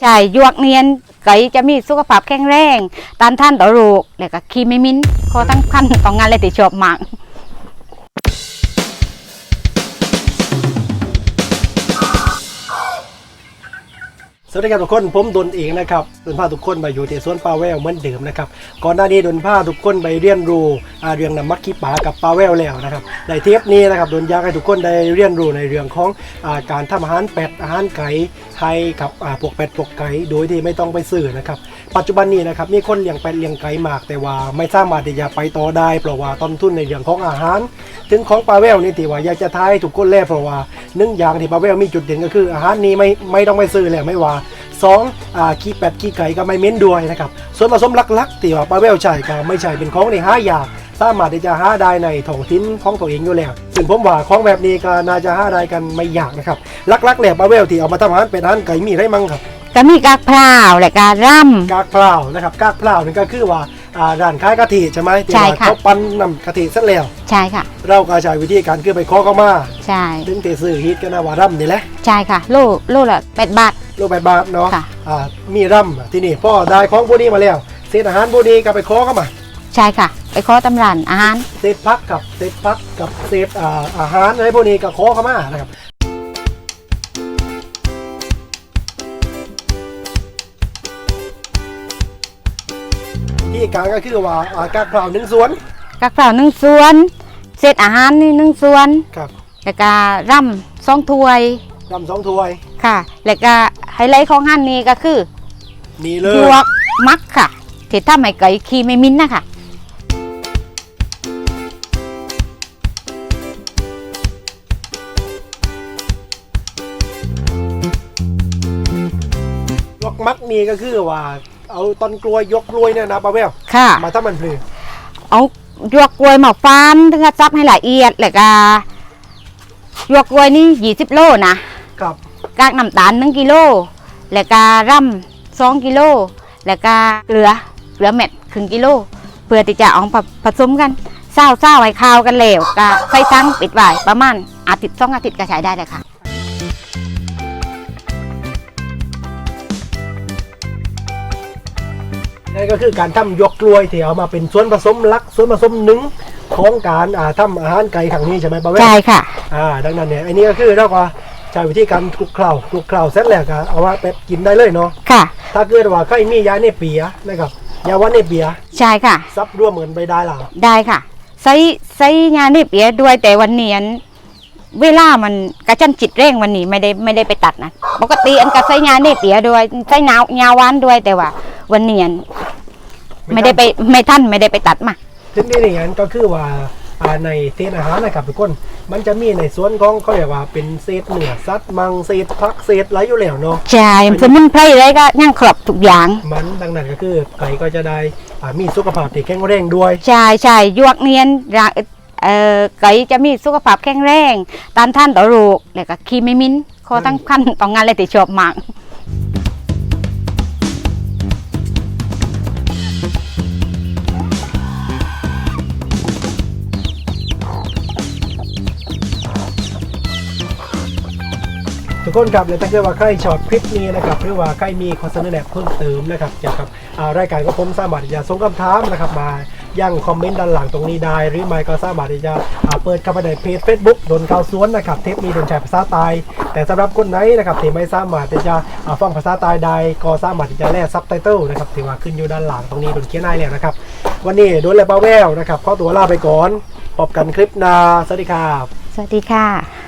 ใช่ยวกเนียนไก่จะมีสุขภาพแข็งแรงตานท่านต่อโรคแล้วก็ขี้ไม่มิ้นขอตั้งพันต่องงานเลยติชอบมาก สวัสดีครับทุกคนผมดนเองนะครับดนพาทุกคนมาอยู่ที่สวนปาแววเหมือนเดิมนะครับก่อนหน้านี้ดนพาทุกคนไปเรียนรู้อาเรื่องนำมักขี้ปากับปาแววแล้วนะครับในเทปนี้นะครับดนอยากให้ทุกคนได้เรียนรู้ในเรื่องของอาการทำอาหารเป็ดอาหารไก่ให้กับพวกเป็ดพวกไก่โดยที่ไม่ต้องไปซื้อนะครับปัจจุบันนี้นะครับมีคนเลี้ยงเป็ดเลี้ยงไก่มาก แต่ว่าไม่สามารถที่จะไปต่อได้เพราะว่าต้นทุนในเรื่องของอาหาร ถึงของปาแววนี่ที่ว่าอยากจะทายทุกคนแล่เพราะว่านึ่งอย่างที่ปาแววมีจุดเด่นก็คือ อาหารนี้ไม่ไม่ต้องไปซื้อแล้วไม่ว่า สองอ่าขี้เป็ดขี้ไก่ก็ไม่เม้นด้วยนะครับส่วนผสมหลักๆที่ว่าปลาแววใช้ก็ไม่ใช่เป็นของในห้ายากสามารถที่จะหาได้ในท้องถิ่นของตัวเองอยู่แล้วซึ่งผมว่าของแบบนี้ก็น่าจะหาได้กันไม่ยากนะครับหลักๆแล้วปลาแววที่เอามาทำอาหารเป็ดอาหารไก่มีอะไรมั่งครับก็มีกากพร้าวและการ่กากพร้าวนะครับกากพร้าวนี่ก็คือว่าอ่าร้านขายกะทิใช่ไหมที่ใช่ว่าค่ะเขาปั้นนำกะทิเสร็จแล้วำใช่ค่ะ เราก็ใช้วิธีการคือไปเคอเข้ามา ใช่ถึงเตซื้อฮิตกันนะว่าร่ำนี่แหละ ใช่ค่ะ โลโลละแปดบาท ลูกแปดบาทเนาะค่ะ อ่ามีร่ำที่นี่พ่อได้ของพวกนี้มาแล้วเศษอาหารพวกนี้ก็ไปเคอเข้ามา ใช่ค่ะ ไปขอตำรานอาหาร เศษพักกับเศษพักกับเศษอ่าอาหารอะไรพวกนี้ก็เคอเข้ามานะครับ ที่การก็คือว่าอากาศเปล่าหนึ่งสวนกากพร้าวหนึ่งส่วน เศษอาหารนี่หนึ่งส่วน ครับ แล้วก็ร่ำสองถ้วย รำสองถ้วย ค่ะ แล้วก็ไฮไลท์ของหันนี้ก็คือนี่เลหยยวกมักค่ะที่ทำให้ไก่ขี้ไม่มิ้นนะคะยกมักมีก็คือว่า เอาต้นกล้วยยกกล้วยเนี่ยนะป้าแววค่ะ มาถ้ามันพลือเอาหยวกกล้วยมาฟันถึงจะซับให้ละเอียดแล้วก็หยวกกล้วยนี่ยี่สิบโลนะ กับกากน้ำตาลหนึ่งกิโล แล้วก็ร่ำสองกิโล แล้วก็เกลือ เกลือเม็ดครึ่งกิโล เพื่อที่จะเอามาผสมกันเศร้าเศร้าไว้ข้าวกันแล้วก็ใส่ทั้งปิดไว้ประมาณอาทิตย์สองอาทิตย์ก็ใช้ได้เลยค่ะนั่นก็คือการทำยกกล้วยที่เอามาเป็นส่วนผสมหลักส่วนผสมหนึ่งของการอ่าทำอาหารไก่ครั้งนี้ใช่ไหมป้าแววใช่ค่ะ อ่าดังนั้นเนี่ยอันนี้ก็คือเราก็ ใช้วิธีการคลุกเคล้าคลุกเคล้าเสร็จแล้วก็เอามาเป็ดกินได้เลยเนาะค่ะ ถ้าเกิดว่าใครมียาเนเปียนะครับยาวันเนเปียใช่ค่ะ ซับร่วมเหมือนไปได้ล่ะได้ค่ะใช้ใช้งานนี่เปียด้วยแต่วันเนียนเวลามันกระชั้นจิตเร่งวันนี้ไม่ได้ไม่ได้ไปตัดนะปกติอันก็ใช้งานนี่เปียด้วยใช้หนาวยาวานด้วยแต่ว่า วันเนียนไม่ได้ไปไม่ท่านไม่ได้ไปตัดมาทีนี้อย่างนั้นก็คือว่าอ่า ในเศษอาหารนะครับทุกคน มันจะมีในส่วนของเขาเรียกว่าเป็นเศษเนื้อสัตว์มังเศษผักเศษอะไรอยู่แล้วเนาะใช่สมุนไพรอะไรก็ย่างครบทุกอย่าง มันดังนั้นก็คือไก่ก็จะได้อ่ามีสุขภาพที่แข็งแรงด้วยใช่ใช่ยวกเนียนร่างเอ่อไก่จะมีสุขภาพแข็งแรงต้านทานต่อโรคแล้วก็ขี้ไม่มิ้นข้อตั้งพันต้องงานเลยติชอบมาก ทุกคนครับและถ้าเกิดว่าใครชอบคลิปนี้นะครับหรือว่าใครมีข้อเสนอแนะเพิ่มเติมนะครับเกี่ยวกับรายการก็ผมสามารถที่จะส่งคำถามนะครับมายังคอมเมนต์ด้านหลังตรงนี้ได้ หรือไม่ก็สามารถที่จะเปิดเข้าไปในเพจ Facebook โดนข่าวสวนนะครับเทปนี้โดนแชร์ภาษาใต้แต่สำหรับคนไหนนะครับที่ไม่สามารถที่จะฟังภาษาใต้ได้ก็สามารถที่จะแลกซับไตเติลนะครับที่ว่าขึ้นอยู่ด้านหลังตรงนี้โดนเขียนได้แล้วนะครับวันนี้โดนและป้าแววนะครับขอตัวลาไปก่อนพบกันคลิปหน้าสวัสดีครับสวัสดีค่ะ